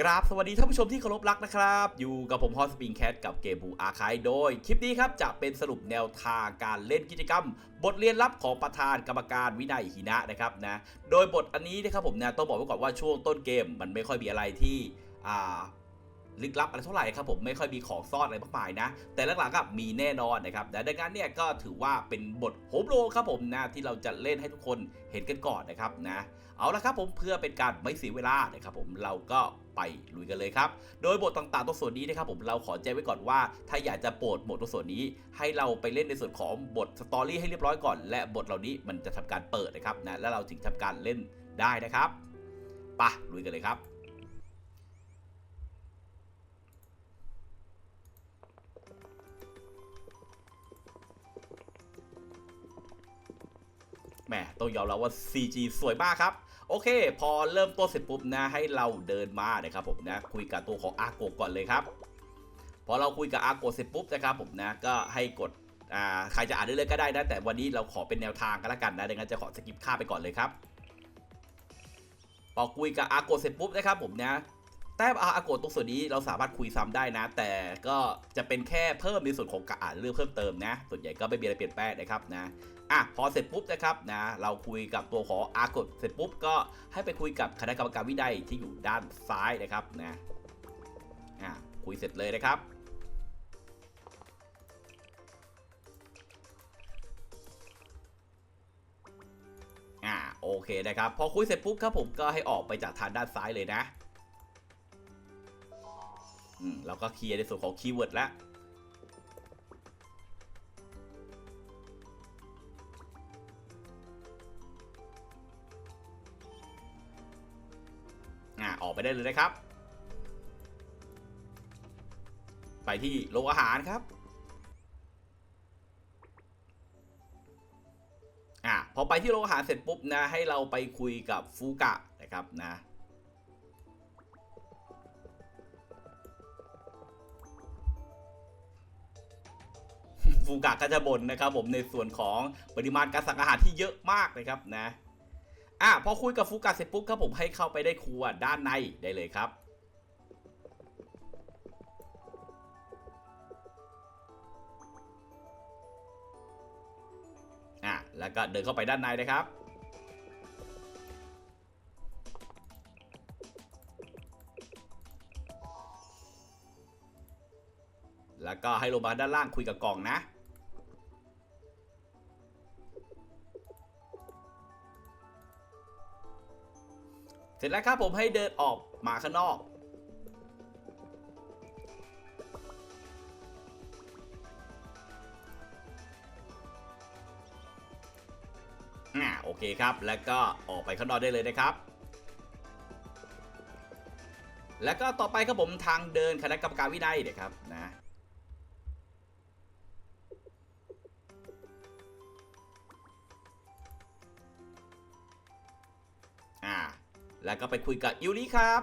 กราบสวัสดีท่านผู้ชมที่เคารพรักนะครับ อยู่กับผมฮอสปริงแคทกับเกมบูอาคายโดย คลิปนี้ครับจะเป็นสรุปแนวทางการเล่นกิจกรรม บทเรียนลับของประธานกรรมการวินัยหินะนะครับนะโดยบทอันนี้นะครับผมนะต้องบอกไว้ก่อนว่าช่วงต้นเกมมันไม่ค่อยมีอะไรที่อ่า ลึกลับอะไรเท่าไหร่ครับผมไม่ค่อยมีของซ่อนอะไรมากมายนะ แต่หลังๆก็มีแน่นอนนะครับแต่ดังนั้นเนี่ยก็ถือว่าเป็นบทโฮมโลครับผมนะที่เราจะเล่นให้ทุกคนเห็นกันก่อนนะครับนะเอาละครับผมเพื่อเป็นการไม่เสียเวลานะครับผมเราก็ไปลุยกันเลยครับ โดยบทต่างๆตรงส่วนนี้นะครับผมเราขอแจ้งไว้ก่อนว่า ถ้าอยากจะโปรดบทตรงส่วนนี้ ให้เราไปเล่นในส่วนของบทสตอรี่ให้เรียบร้อยก่อน และบทเหล่านี้มันจะทำการเปิดนะครับนะแล้วเราถึงทำการเล่นได้นะครับไปะลุยกันเลยครับ แหมต้องยอมรับว่า CG สวยมากครับ โอเค พอเริ่มต้นเสร็จปุ๊บนะ ให้เราเดินมานะครับผมนะ คุยกับตัวของอาโกก่อนเลยครับ พอเราคุยกับอาโกเสร็จปุ๊บนะครับผมนะ ก็ให้กดอ่าใครจะอ่านได้เลยก็ได้นะ แต่วันนี้เราขอเป็นแนวทางกันละกันนะดังนั้นจะขอสกิปค่าไปก่อนเลยครับ พอคุยกับอาโกเสร็จปุ๊บนะครับผมนะแต้มอาโกตรงส่วนนี้เราสามารถคุยซ้ำได้นะ แต่ก็จะเป็นแค่เพิ่มในส่วนของการอ่านเรื่องเพิ่มเติมนะ ส่วนใหญ่ก็ไม่มีอะไรเปลี่ยนแปลงนะครับนะ อะพอเสร็จปุ๊บนะครับนะเราคุยกับตัวของอากดเสร็จปุ๊บก็ให้ไปคุยกับคณะกรรมการวินัยที่อยู่ด้านซ้ายนะครับนะอะคุยเสร็จเลยนะครับอ่าโอเคนะครับ พอคุยเสร็จปุ๊บครับผมก็ให้ออกไปจากทางด้านซ้ายเลยนะอืมเราก็เคลียร์ในส่วนของคีย์เวิร์ดแล้ว ไปได้เลยนะครับ ไปที่โรงอาหารครับอ่าพอไปที่โรงอาหารเสร็จปุ๊บนะให้เราไปคุยกับฟูกะนะครับนะฟูกะก็จะบ่นนะครับผมในส่วนของปริมาณการสั่งอาหารที่เยอะมากนะครับนะ อะพอคุยกับฟูกะเสร็จปุ๊บครับผมให้เข้าไปได้ครัวด้านในได้เลยครับอะแล้วก็เดินเข้าไปด้านในนะครับแล้วก็ให้ลงมาด้านล่างคุยกับกล่องนะ ร็จแล้วครับผมให้เดินออกมาข้างนอก อ่าโอเคครับ แล้วก็ออกไปข้างนอกได้เลยนะครับ แล้วก็ต่อไปครับผมทางเดินคณะกรรมการวินัยเดี๋ยครับนะ แล้วก็ไปคุยกับอิวริครับ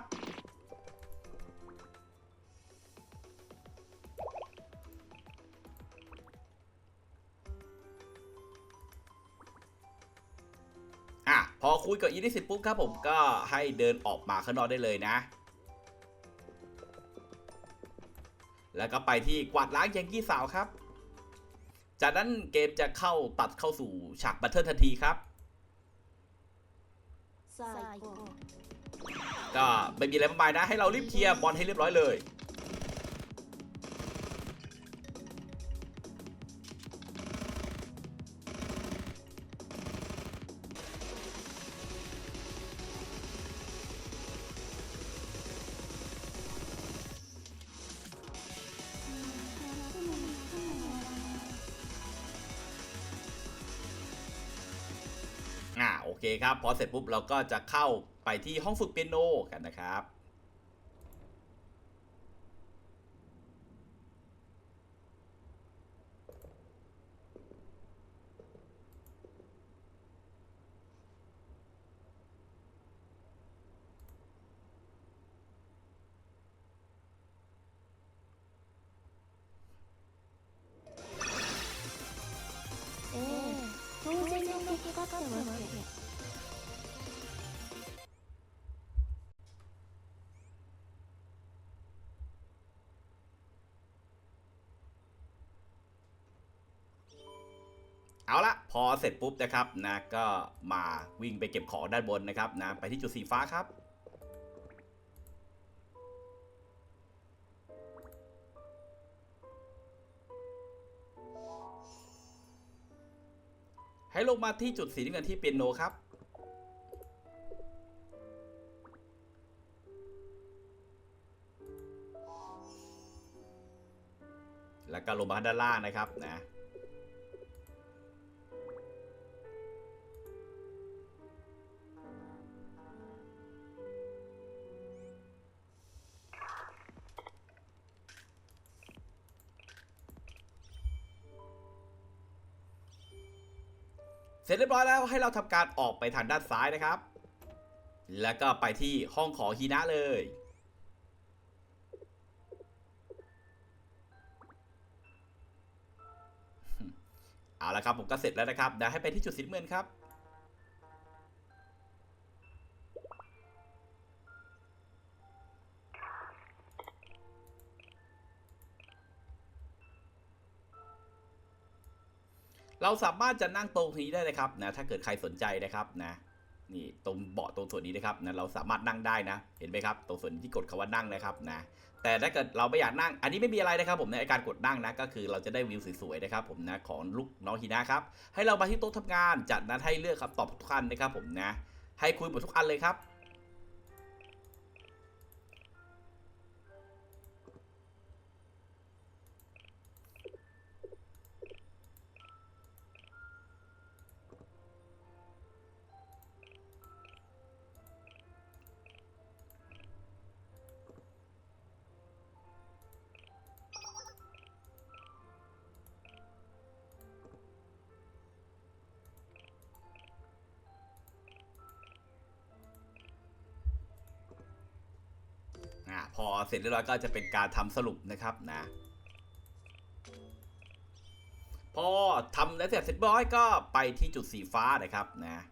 อะ พอคุยกับอิวริเสร็จปุ๊บครับผมก็ให้เดินออกมาข้างนอกได้เลยนะ แล้วก็ไปที่กวาดล้างยังกี้สาวครับ จากนั้นเกมจะเข้าตัดเข้าสู่ฉากบัตเทิลทันทีครับ ก็ไม่มีอะไรมากมายนะ ให้เรารีบเคลียร์บอลให้เรียบร้อยเลย เคครับ พอเสร็จปุ๊บเราก็จะเข้าไปที่ห้องฝึกเปียโนกันนะครับ เอาละพอเสร็จปุ๊บนะครับนะก็มาวิ่งไปเก็บของด้านบนนะครับนะไปที่จุดสีฟ้าครับให้ลงมาที่จุดสีน้ำเงินที่เปียโนครับ แล้วก็ลงมาด้านล่างนะครับนะ เสร็จเรียบร้อยแล้วให้เราทำการออกไปทางด้านซ้ายนะครับ แล้วก็ไปที่ห้องของฮีนะเลย เอาละครับผมก็เสร็จแล้วนะครับเดี๋ยวให้ไปที่จุดสีน้ำเงินครับ สามารถจะนั่งตรงนี้ได้นะครับนะถ้าเกิดใครสนใจนะครับนะนี่ตรงเบาะตรงส่วนนี้นะครับนะเราสามารถนั่งได้นะ เห็นไหมครับ ตรงส่วนที่กดคำว่านั่งนะครับนะแต่ถ้าเกิดเราไม่อยากนั่ง อันนี้ไม่มีอะไรนะครับผมในการกดนั่งนะก็คือเราจะได้วิวสวยๆนะครับผมนะของลูกน้องฮีนะครับให้เรามาที่โต๊ะทำงานจากนั้นให้เลือกคำตอบทุกอันนะครับผมนะให้คุยหมดทุกอันเลยครับ เสร็จเรียบร้อยก็จะเป็นการทำสรุปนะครับนะพอทำแล้วเสร็จเรียบร้อยก็ไปที่จุดสีฟ้านะครับนะ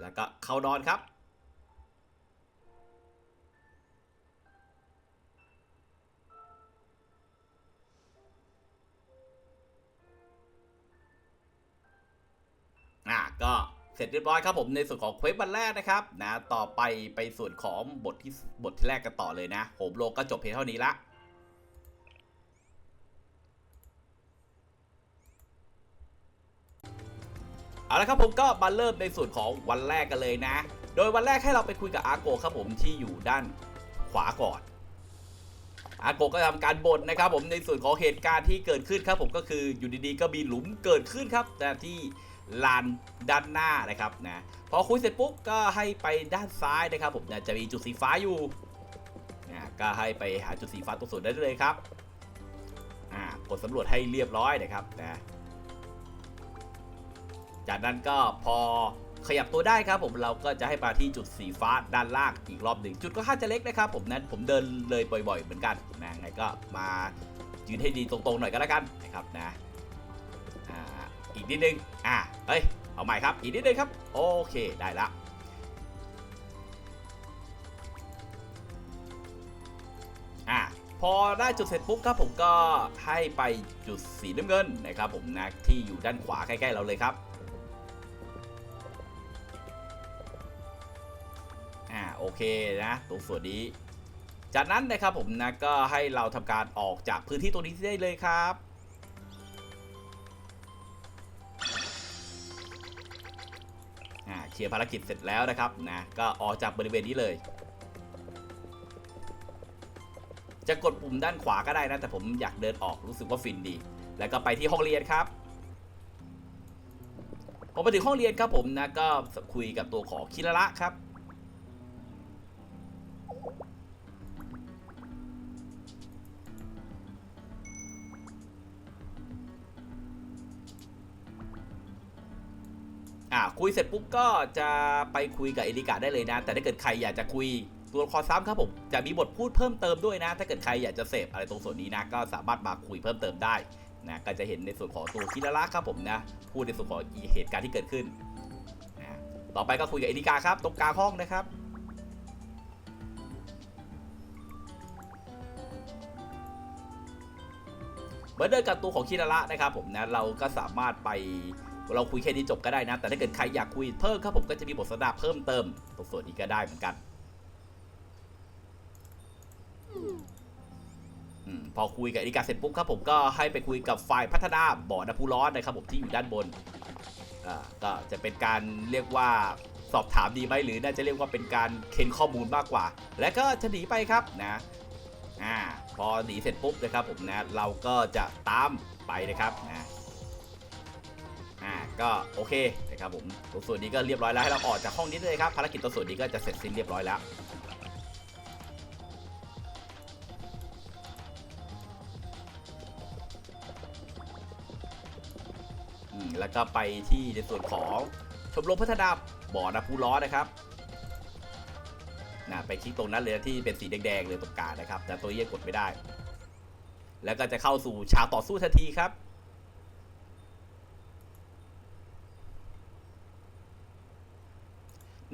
แล้วก็เข้านอนครับ อะก็เสร็จเรียบร้อยครับผมในส่วนของเควสวันแรกนะครับนะต่อไปไปส่วนของบทที่บทที่แรกกันต่อเลยนะโหมโลก็จบเพียงเท่านี้ละเอาละครับผมก็มาเริ่มในส่วนของวันแรกกันเลยนะ โดยวันแรกให้เราไปคุยกับอาโกครับผมที่อยู่ด้านขวาก่อนอาโกก็ทำการบ่นนะครับผมในส่วนของเหตุการณ์ที่เกิดขึ้นครับผมก็คืออยู่ดีๆก็มีหลุมเกิดขึ้นครับแต่ที่ ลานด้านหน้านะครับนะพอคุยเสร็จปุ๊บก็ให้ไปด้านซ้ายนะครับผมนะจะมีจุดสีฟ้าอยู่นะก็ให้ไปหาจุดสีฟ้าตรงส่วนได้เลยครับอ่ากดสำรวจให้เรียบร้อยนะครับนะจากนั้นก็พอขยับตัวได้ครับผมเราก็จะให้มาที่จุดสีฟ้าด้านล่างอีกรอบหนึ่งจุดก็ค่าจะเล็กนะครับผมนั้นผมเดินเลยบ่อย ๆ เหมือนกันนะไงก็มายืนให้ดีตรงๆหน่อยก็แล้วกันนะครับนะ อีกนิดนึง อ่าเฮ้ย เอาใหม่ครับ อีกนิดนึงครับ โอเค ได้ละ อ่าพอได้จุดเสร็จปุ๊บครับผมก็ให้ไปจุดสีน้ำเงินนะครับผมนะที่อยู่ด้านขวาใกล้ๆเราเลยครับ อ่า โอเคนะ ตรงส่วนนี้ จากนั้นนะครับผมนะก็ให้เราทำการออกจากพื้นที่ตรงนี้ได้เลยครับ ลียร์ภารกิจเสร็จแล้วนะครับนะก็ออกจากบริเวณนี้เลย จะกดปุ่มด้านขวาก็ได้นะแต่ผมอยากเดินออกรู้สึกว่าฟินดี แล้วก็ไปที่ห้องเรียนครับพอมาถึงห้องเรียนครับผมนะก็คุยกับตัวของคิระระครับ คุยเสร็จปุ๊บก็จะไปคุยกับเอลิกาได้เลยนะ แต่ถ้าเกิดใครอยากจะคุยตัวคอซ้ำครับผมจะมีบทพูดเพิ่มเติมด้วยนะ ถ้าเกิดใครอยากจะเสพอะไรตรงส่วนนี้นะ ก็สามารถมาคุยเพิ่มเติมได้นะก็จะเห็นในส่วนของตัวคิราระครับผมนะพูดในส่วนของเหตุการณ์ที่เกิดขึ้นนะต่อไปก็คุยกับเอลิกาครับ ตรงกลางห้องนะครับเหมือนเดิมกับตัวของคิราระนะครับผมนะเราก็สามารถไป เราคุยแค่นี้จบก็ได้นะ แต่ถ้าเกิดใครอยากคุยเพิ่มครับผมก็จะมีบทสนทนาเพิ่มเติมตรงส่วนนี้ก็ได้เหมือนกันอพอคุยกับอดิกาเสร็จปุ๊บครับผมก็ให้ไปคุยกับฝ่ายพัฒนาบ่อน้ำพุร้อนนะครับผมที่อยู่ด้านบนอ่าก็จะเป็นการเรียกว่าสอบถามดีไหมหรือน่าจะเรียกว่าเป็นการเค้นข้อมูลมากกว่า และก็จะหนีไปครับนะอ่าพอหนีเสร็จปุ๊บนะครับผมนะเราก็จะตามไปนะครับนะอ่า ก็โอเคนะครับผมตรงส่วนนี้ก็เรียบร้อยแล้วให้เราออกจากห้องนี้เลยครับภารกิจตรงส่วนนี้ก็จะเสร็จสิ้นเรียบร้อยแล้วอืมแล้วก็ไปที่ในส่วนของชมรมพัฒนาบ่อน้ำพุร้อนะครับนะไปคลิกตรงนั้นเลยที่เป็นสีแดงๆเลยตรงกลางนะครับแต่ตัวนี้ยังกดไม่ได้ แล้วก็จะเข้าสู่ฉากต่อสู้ทันทีครับ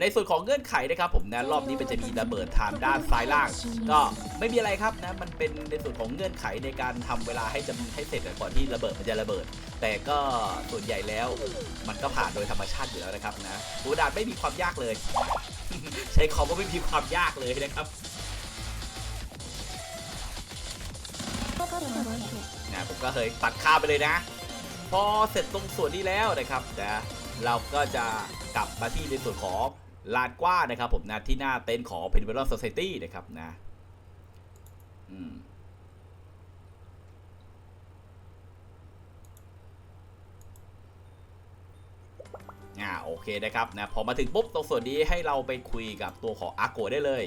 ในส่วนของเงื่อนไขนะครับผมนะรอบนี้มันจะมีระเบิดทางด้านซ้ายล่าง ก็ไม่มีอะไรครับนะมันเป็นในส่วนของเงื่อนไขในการทำเวลาให้จำให้เสร็จก่อนที่ระเบิดมันจะระเบิด แต่ก็ส่วนใหญ่แล้วมันก็ผ่านโดยธรรมชาติอยู่แล้วนะครับนะตัวดานไม่มีความยากเลย ใช้คำว่าไม่มีความยากเลยนะครับเนรถเข็นนะผมก็เคยตัดข้ามไปเลยนะ พอเสร็จตรงส่วนนี้แล้วนะครับนะเราก็จะกลับมาที่ในส่วนของ ลานกว้างนะครับ ผมนะที่หน้าเต็นท์ของ p e n v e r o Society นะครับนะอืมอ่าโอเคนะครับนะพอมาถึงปุ๊บตรงส่วนนี้ให้เราไปคุยกับตัวของอาโกได้เลย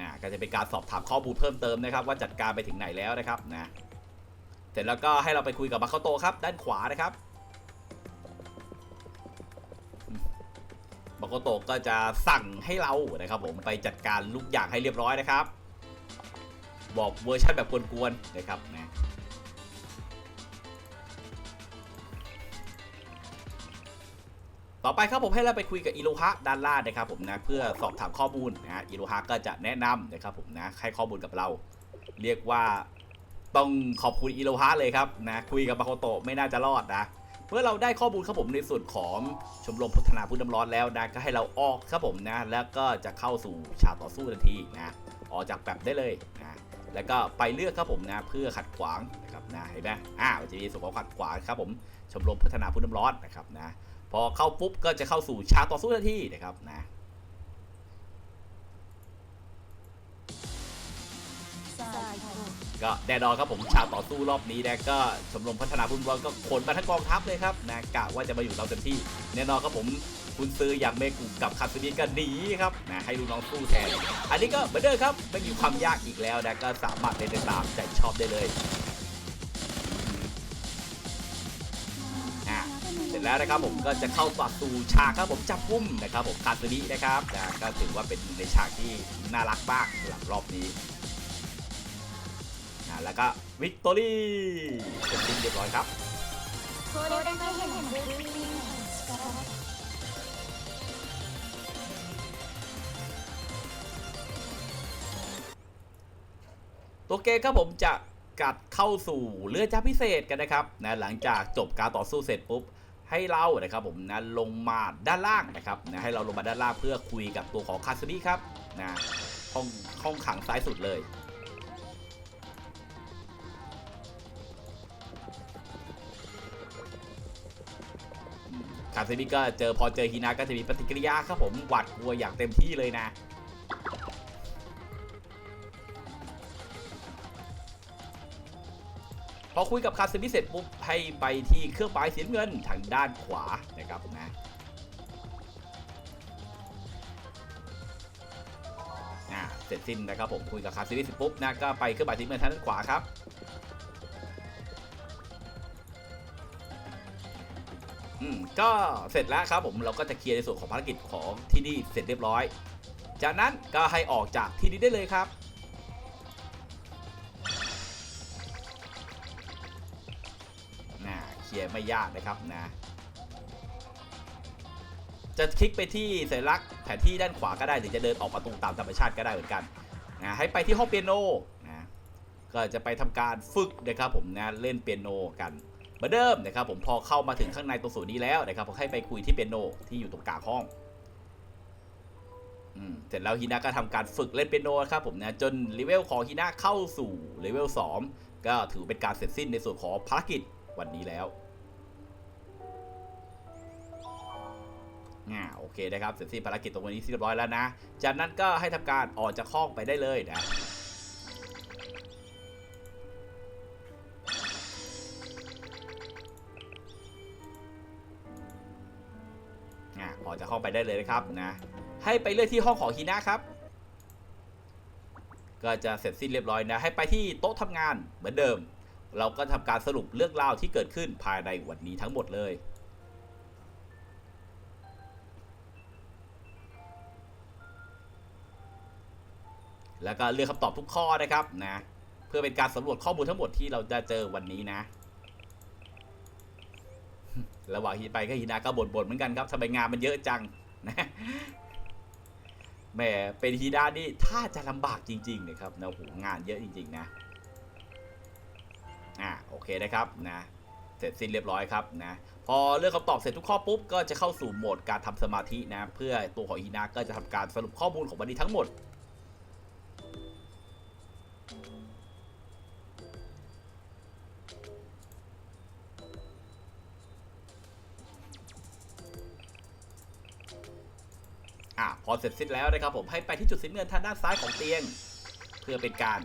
อ่าก็จะเป็นการสอบถามข้อมูลเพิ่มเติมนะครับ ว่าจัดการไปถึงไหนแล้วนะครับนะเสร็จแล้วก็ให้เราไปคุยกับมาคาโตครับ ด้านขวานะครับ มาคโตก็จะสั่งให้เรานะครับผมไปจัดการลูกอย่างให้เรียบร้อยนะครับ บอกเวอร์ชันแบบกวนๆนะครับนะต่อไปครับผมให้เราไปคุยกับอิโรฮะด้านล่างนะครับผมนะเพื่อสอบถามข้อมูลนะฮะอิโรฮะก็จะแนะนำนะครับผมนะให้ข้อมูลกับเรา เรียกว่าต้องขอบคุณอิโรฮะเลยครับนะคุยกับมาโคโตะไม่น่าจะรอดนะ เมื่อเราได้ข้อมูลครับผมในส่วนของชมรมพัฒนาพื้น้ำร้อนแล้วนะก็ให้เราออกครับผมนะ แล้วก็จะเข้าสู่ฉากต่อสู้ทันทีนะออกจากแบบได้เลยนะแล้วก็ไปเลือกครับผมนะเพื่อขัดขวางนะครับนะเห็นไหมอ่าวจะมีส่วนของขัดขวางครับผมชมรมพัฒนาพื้น้ำร้อนนะครับนะพอเข้าปุ๊บก็จะเข้าสู่ฉากต่อสู้ทันทีนะครับนะ ก็แน่นอนครับผมฉากต่อสู้รอบนี้นะก็ชมรมพัฒนาพุ่มร้อนก็ขนมาทั้งกองทัพเลยครับนะกะว่าจะมาอยู่เราเต็มที่ แน่นอนครับผมคุณซื้ออย่างเมกุกับคาซึมิก็หนีครับนะให้ลูกน้องสู้แทน อันนี้ก็เหมือนเดิมครับไม่มีความยากอีกแล้วนะก็สามารถเล่นได้ตามใจชอบได้เลยอะเสร็จแล้วนะครับผมก็จะเข้าสู่ฉากครับผมจับกุมนะครับผมคาซึมินะครับนะก็ถือว่าเป็นในฉากที่น่ารักมากสำหรับรอบนี้ แล้วก็วิกตอรี่เป็นที่เรียบร้อยครับ これだけ変なルーティンの力 ตัวเกมครับผมจะกัดเข้าสู่เรือจ้าพิเศษกันนะครับนะหลังจากจบการต่อสู้เสร็จปุ๊บให้เรานะครับผมนะลงมาด้านล่างนะครับนะให้เราลงมาด้านล่างเพื่อคุยกับตัวของคาซึมิครับนะห้องห้องขังซ้ายสุดเลย อืมคาซึมิก็เจอพอเจอฮินาก็จะมีปฏิกิริยาครับผมหวาดกลัวอย่างเต็มที่เลยนะพอคุยกับคาซึมิเสร็จปุ๊บให้ไปที่เครื่องหมายสีน้ำเงินทางด้านขวานะครับนะเสร็จสิ้นนะครับผมคุยกับคาซึมิเสร็จปุ๊บนะก็ไปเครื่องหมายสีน้ำเงินทางด้านขวาครับ อืมก็เสร็จแล้วครับผมเราก็จะเคลียร์ในส่วนของภารกิจของที่นี่เสร็จเรียบร้อย จากนั้นก็ให้ออกจากที่นี้ได้เลยครับนะเคลียร์ไม่ยากนะครับนะจะคลิกไปที่สัญลักษณ์แผนที่ด้านขวาก็ได้หรือจะเดินออกประตูตามธรรมชาติก็ได้เหมือนกันนะให้ไปที่ห้องเปียโนนะก็จะไปทำการฝึกนะครับผมนะเล่นเปียโนกัน เหมือนเดิมนะครับผมพอเข้ามาถึงข้างในตรงส่วนนี้แล้วนะครับผมให้ไปคุยที่เปียโนที่อยู่ตรงกลางห้องเสร็จแล้วฮีนาก็ทำการฝึกเล่นเปียโนครับผมนะจนเลเวลของฮีนาเข้าสู่เลเวล2ก็ถือเป็นการเสร็จสิ้นในส่วนของภารกิจวันนี้แล้วอ่าโอเคนะครับเสร็จสิ้นภารกิจตรงวันนี้เรียบร้อยแล้วนะ จากนั้นก็ให้ทำการออกจากห้องไปได้เลยนะ ไปได้เลยนะครับนะให้ไปเลือกที่ห้องของฮีนะครับก็จะเสร็จสิ้นเรียบร้อยนะให้ไปที่โต๊ะทำงานเหมือนเดิม เราก็ทำการสรุปเรื่องราวที่เกิดขึ้นภายในวันนี้ทั้งหมดเลยแล้วก็เลือกคำตอบทุกข้อนะครับนะเพื่อเป็นการสำรวจข้อมูลทั้งหมดที่เราจะเจอวันนี้นะ ระหว่างที่ไปก็ฮีนาก็บ่นๆเหมือนกันครับทำไมงานมันเยอะจังนะแหมเป็นฮีนานี่ถ้าจะลำบากจริงๆนะครับนะโหงานเยอะจริง ๆ นะอ่าโอเคนะครับนะเสร็จสิ้นเรียบร้อยครับนะพอเลือกคำตอบเสร็จทุกข้อปุ๊บก็จะเข้าสู่โหมดการทำสมาธินะเพื่อตัวของฮีนาก็จะทำการสรุปข้อมูลของวันนี้ทั้งหมด อะพอเสร็จสิ้นแล้วนะครับผมให้ไปที่จุดสีเงินทางด้านซ้ายของเตียง เพื่อเป็นการ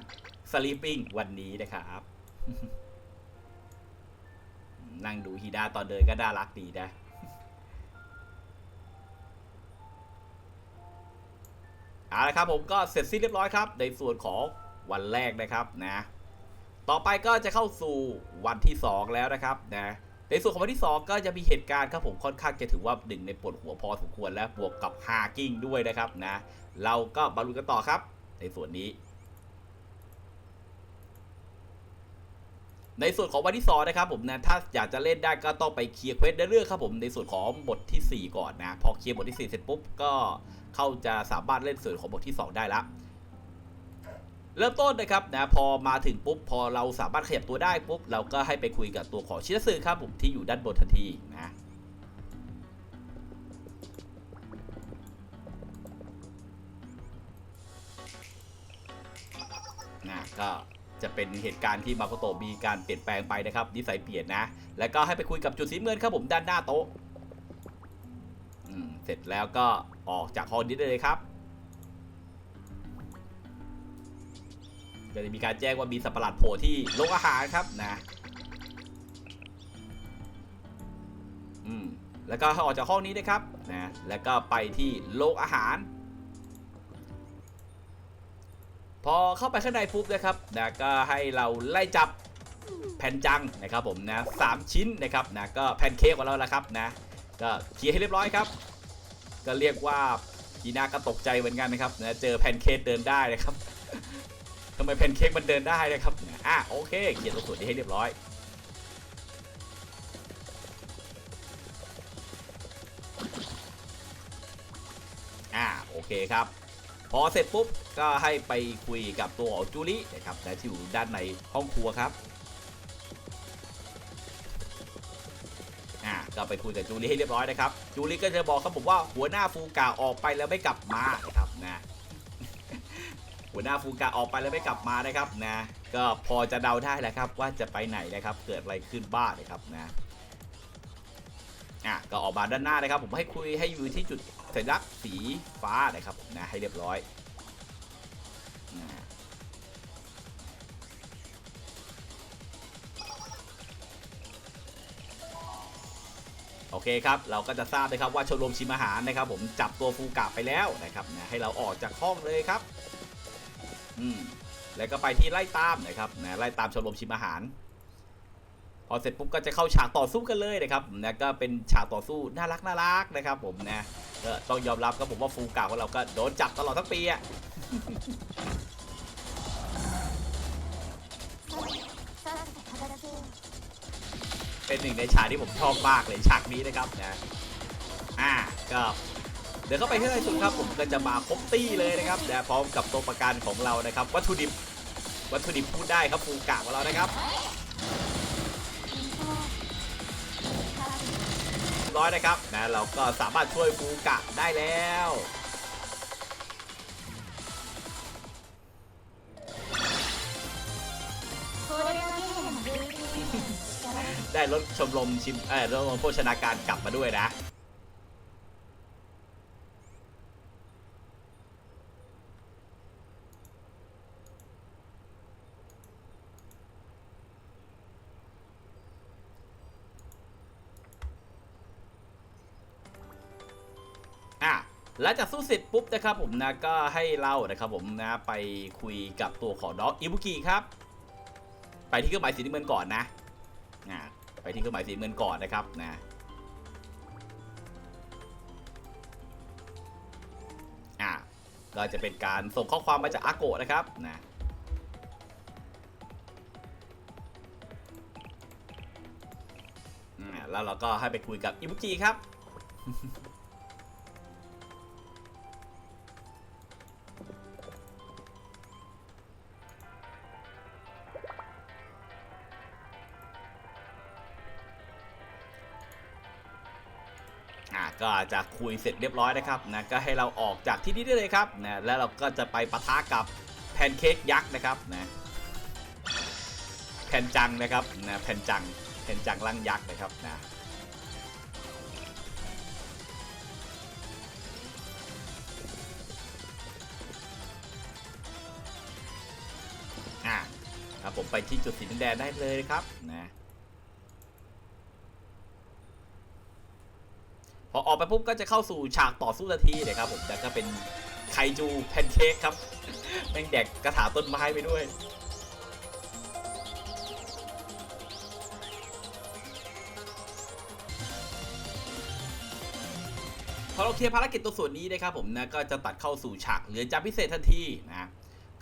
สลีปปิ้งวันนี้นะครับ นั่งดูฮีดาตอนเดินก็น่ารักดีนะเอาละครับผมก็เสร็จสิ้นเรียบร้อยครับ ในส่วนของวันแรกนะครับนะ ต่อไปก็จะเข้าสู่วันที่ 2 แล้วนะครับนะ ในส่วนของวันที่ 2 ก็จะมีเหตุการณ์ครับผมค่อนข้างจะถือว่าหนึ่งในปวดหัวพอสมควรและบวกกับฮากิ้งด้วยนะครับนะ เราก็มาลุยกันต่อครับ ในส่วนนี้ ในส่วนของวันที่2นะครับผมนะถ้าอยากจะเล่นได้ก็ต้องไปเคลียร์เควสเรื่อยๆครับผมในส่วนของบททีสี่ 4 ก่อนนะ พอเคลียร์บทที่ 4 เสร็จปุ๊บก็เข้าจะสามารถเล่นส่วนของบทที่ 2 ได้ละ เริ่มต้นนะครับนะพอมาถึงปุ๊บพอเราสามารถขยับตัวได้ปุ๊บเราก็ให้ไปคุยกับตัวของชินสึครับผมที่อยู่ด้านบนทันทีนะนะก็จะเป็นเหตุการณ์ที่มาโกโตมีการเปลี่ยนแปลงไปนะครับนิสัยเปลี่ยนนะ แล้วก็ให้ไปคุยกับจุดสีเงินครับผมด้านหน้าโต๊ะเสร็จแล้วก็ออกจากห้องนี้ได้เลยครับ ก็จะมีการแจ้งว่ามีสัตว์ประหลาดโผล่ที่โรงอาหารครับนะอืมแล้วก็ออกจากห้องนี้นะครับนะแล้วก็ไปที่โรงอาหาร พอเข้าไปข้างในปุ๊บนะครับนะก็ให้เราไล่จับแผ่นจังนะครับผมนะสามชิ้นนะครับนะก็แผ่นเค้กของเราแล้วครับนะก็เคลียร์ให้เรียบร้อยครับ ก็เรียกว่าพีน่าก็ตกใจเหมือนกันนะครับนะเจอแผ่นเค้กเดินได้นะครับ ทำไมแพนเค้กมันเดินได้นะครับอะโอเคเขียนตรงส่วนนี้ให้เรียบร้อยอ่าโอเคครับ พอเสร็จปุ๊บก็ให้ไปคุยกับตัวของจูลี่นะครับและที่อยู่ด้านในห้องครัวครับอ่าก็ไปคุยกับจูลี่ให้เรียบร้อยนะครับ จูลี่ก็จะบอกครับผมว่าหัวหน้าฟูกาออกไปแล้วไม่กลับมานะครับนะ หัวหน้าฟูกาออกไปแล้วไม่กลับมานะครับนะก็พอจะเดาได้แหละครับว่าจะไปไหนนะครับเกิดอะไรขึ้นบ้างนะครับนะอะก็ออกมาด้านหน้านะครับ ผมให้คุยให้อยู่ที่จุดสัญลักษณ์สีฟ้านะครับผมนะให้เรียบร้อยโอเคครับ เราก็จะทราบนะครับว่าชมรมชิมอาหารนะครับ ผมจับตัวฟูกะไปแล้วนะครับนะให้เราออกจากห้องเลยครับ แล้วก็ไปที่ไล่ตามนะครับนะไล่ตามชมรมชิมอาหาร พอเสร็จปุ๊บก็จะเข้าฉากต่อสู้กันเลยนะครับนะก็เป็นฉากต่อสู้น่ารักน่ารักนะครับ ผมนะก็ต้องยอมรับก็ผมว่าฟูกาของเราก็โดนจับตลอดทั้งปีอะเป็นหนึ่งในฉากที่ผมชอบมากเลยฉากนี้นะครับนะอ่าก็ เดี๋ยวเข้าไปที่ในสุดครับผมก็จะมาคบตี้เลยนะครับและพร้อมกับตัวประกันของเรานะครับ วัตถุดิบวัตถุดิบพูดได้ครับฟูกะของเรานะครับร้อยนะครับนะเราก็สามารถช่วยฟูกะได้แล้วได้รถชมรมชิมเออรถชมรมโภชนาการกลับมาด้วยนะ หลังจากสู้เสร็จปุ๊บนะครับผมนะก็ให้เรานะครับผมนะไปคุยกับตัวของน้องอิบุกิครับ ไปที่เครื่องหมายสีน้ำเงินก่อนนะอะไปที่เครื่องหมายสีน้ำเงินก่อนนะครับนะอะก็จะเป็นการส่งข้อความมาจากอาโกะนะครับนะแล้วเราก็ให้ไปคุยกับอิบุกิครับ ก็จะคุยเสร็จเรียบร้อยนะครับนะก็ให้เราออกจากที่นี่ได้เลยครับนะแล้วเราก็จะไปปะทะกับแพนเค้กยักษ์นะครับนะแผ่นจังนะครับนะแผ่นจังแผ่นจังร่างยักษ์นะครับนะอะครับผมไปที่จุดสีแดงได้เลยครับนะ พ ออกไปปุ๊บก็จะเข้าสู่ฉากต่อสู้ทันทีเลยครับผมแต่ก็เป็นไคจูแพนเค้กครับแม่งแดกกระถาต้นไม้ไปด้วย พอเราเคลียร์ภารกิจตัวส่วนนี้นะครับผมนะก็จะตัดเข้าสู่ฉากเรือจำพิเศษทันทีนะ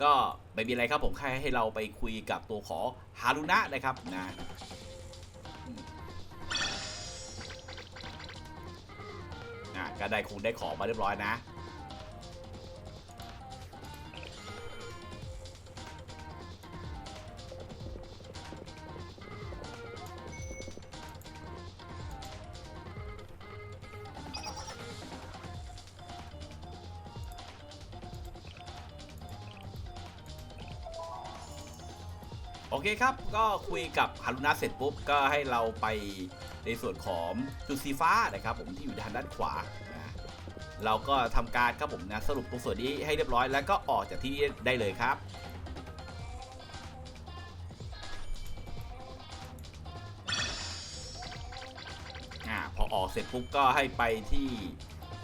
ก็ไม่มีอะไรครับผมแค่ให้เราไปคุยกับตัวขอฮารุนะนะครับนะ ก็ได้คงได้ของมาเรียบร้อยนะโอเคครับ ก็คุยกับฮารุนะเสร็จปุ๊บ ก็ให้เราไปในส่วนของจุดสีฟ้านะครับผมที่อยู่ทางด้านขวา เราก็ทำการครับผมนะสรุปตรงส่วนนี้ให้เรียบร้อย แล้วก็ออกจากที่นี่ได้เลยครับอ่าพอออกเสร็จปุ๊บก็ให้ไปที่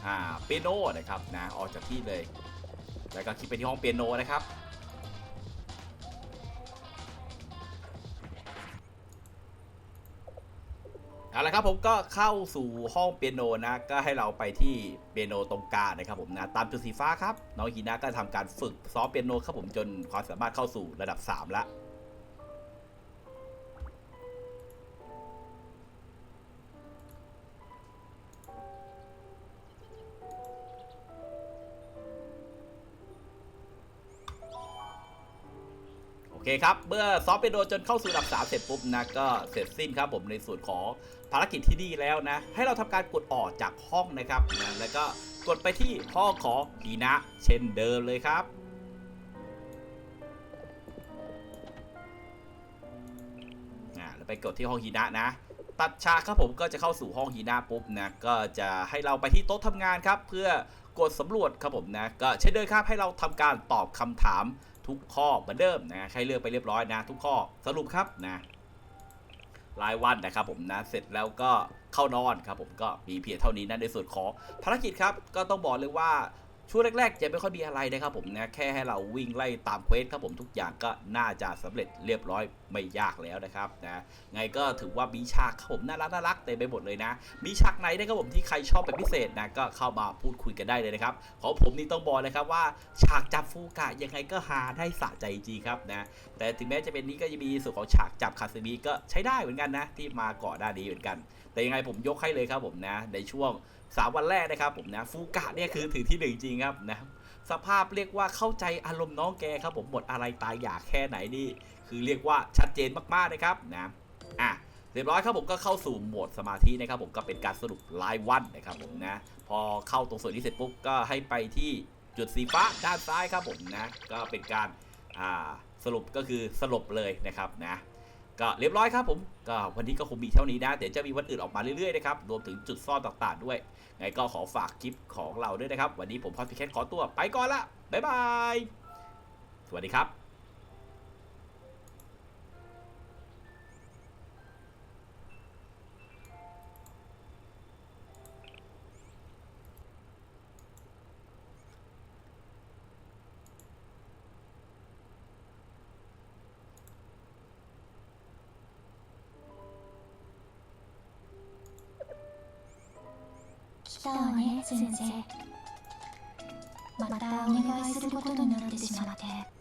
อ่าเปียโนนะครับนะออกจากที่เลย แล้วก็คลิกไปที่ห้องเปียโนนะครับ เอาละครับผมก็เข้าสู่ห้องเปียโนนะ ก็ให้เราไปที่เปียโนตรงกลางนะครับผมนะ ตามจุดสีฟ้าครับ น้องฮีนาก็ทำการฝึกซ้อมเปียโนครับผมจนความสามารถเข้าสู่ระดับ3แล้ว เคครับ เมื่อซอมเปโนจนเข้าสู่ระดับ 3 เสร็จปุ๊บนะ ก็เสร็จสิ้นครับผมในส่วนของภารกิจที่นี่แล้วนะ ให้เราทำการกดออกจากห้องนะครับนะแล้วก็กดไปที่ห้องของฮีนะ เช่นเดิมเลยครับอ่าแล้วไปกดที่ห้องฮีนะนะ ตัดฉากครับผมก็จะเข้าสู่ห้องฮีนะปุ๊บนะก็จะให้เราไปที่โต๊ะทำงานครับ เพื่อกดสำรวจครับผมนะ ก็เช่นเดิมครับให้เราทำการตอบคำถาม ทุกข้อเหมือนเดิมนะใครเลือกไปเรียบร้อยนะ ทุกข้อสรุปครับนะรายวันนะครับผมนะเสร็จแล้วก็เข้านอนครับผมก็มีเพียงเท่านี้นะในส่วนของภารกิจครับก็ต้องบอกเลยว่า ช่วงแรกๆจะไม่ค่อยมีอะไรนะครับผมนะแค่ให้เราวิ่งไล่ตามเควสครับผมทุกอย่างก็น่าจะสำเร็จเรียบร้อยไม่ยากแล้วนะครับนะไงก็ถือว่ามีฉากครับผมน่ารักน่ารักเต็มไปหมดเลยนะ มีฉากไหนนะครับผมที่ใครชอบเป็นพิเศษนะก็เข้ามาพูดคุยกันได้เลยนะครับของผมนี่ต้องบอกเลยครับว่าฉากจับฟูกะยังไงก็หาได้สะใจจริงครับนะแต่ถึงแม้จะเป็นนี้ก็จะมีส่วนของฉากจับคาซึมิก็ใช้ได้เหมือนกันนะที่มาก่อนหน้านี้เหมือนกัน แต่ยังไงผมยกให้เลยครับผมนะในช่วง สามวันแรกนะครับผมนะฟูกะเนี่ยคือถือที่หนึ่งจริงครับนะสภาพเรียกว่าเข้าใจอารมณ์น้องแกครับผมหมดอะไรตายอยากแค่ไหนนี่ คือเรียกว่าชัดเจนมากๆนะครับนะอะเรียบร้อยครับผมก็เข้าสู่โหมดสมาธินะครับผมก็เป็นการสรุปรายวันนะครับผมนะพอเข้าตรงส่วนนี้เสร็จปุ๊บก็ให้ไปที่จุดสีฟ้าด้านซ้ายครับผมนะก็เป็นการอ่าสรุปก็คือสรุปเลยนะครับนะ ก็เรียบร้อยครับผมก็วันนี้ก็คงมีเท่านี้นะเดี๋ยวจะมีวันอื่นออกมาเรื่อยๆนะครับรวมถึงจุดซ่อนต่างๆด้วยไงก็ขอฝากคลิปของเราด้วยนะครับ วันนี้ผมพอดพิแคทขอตัวไปก่อนละบ๊ายบายสวัสดีครับ 先生。またお願いすることになってしまって。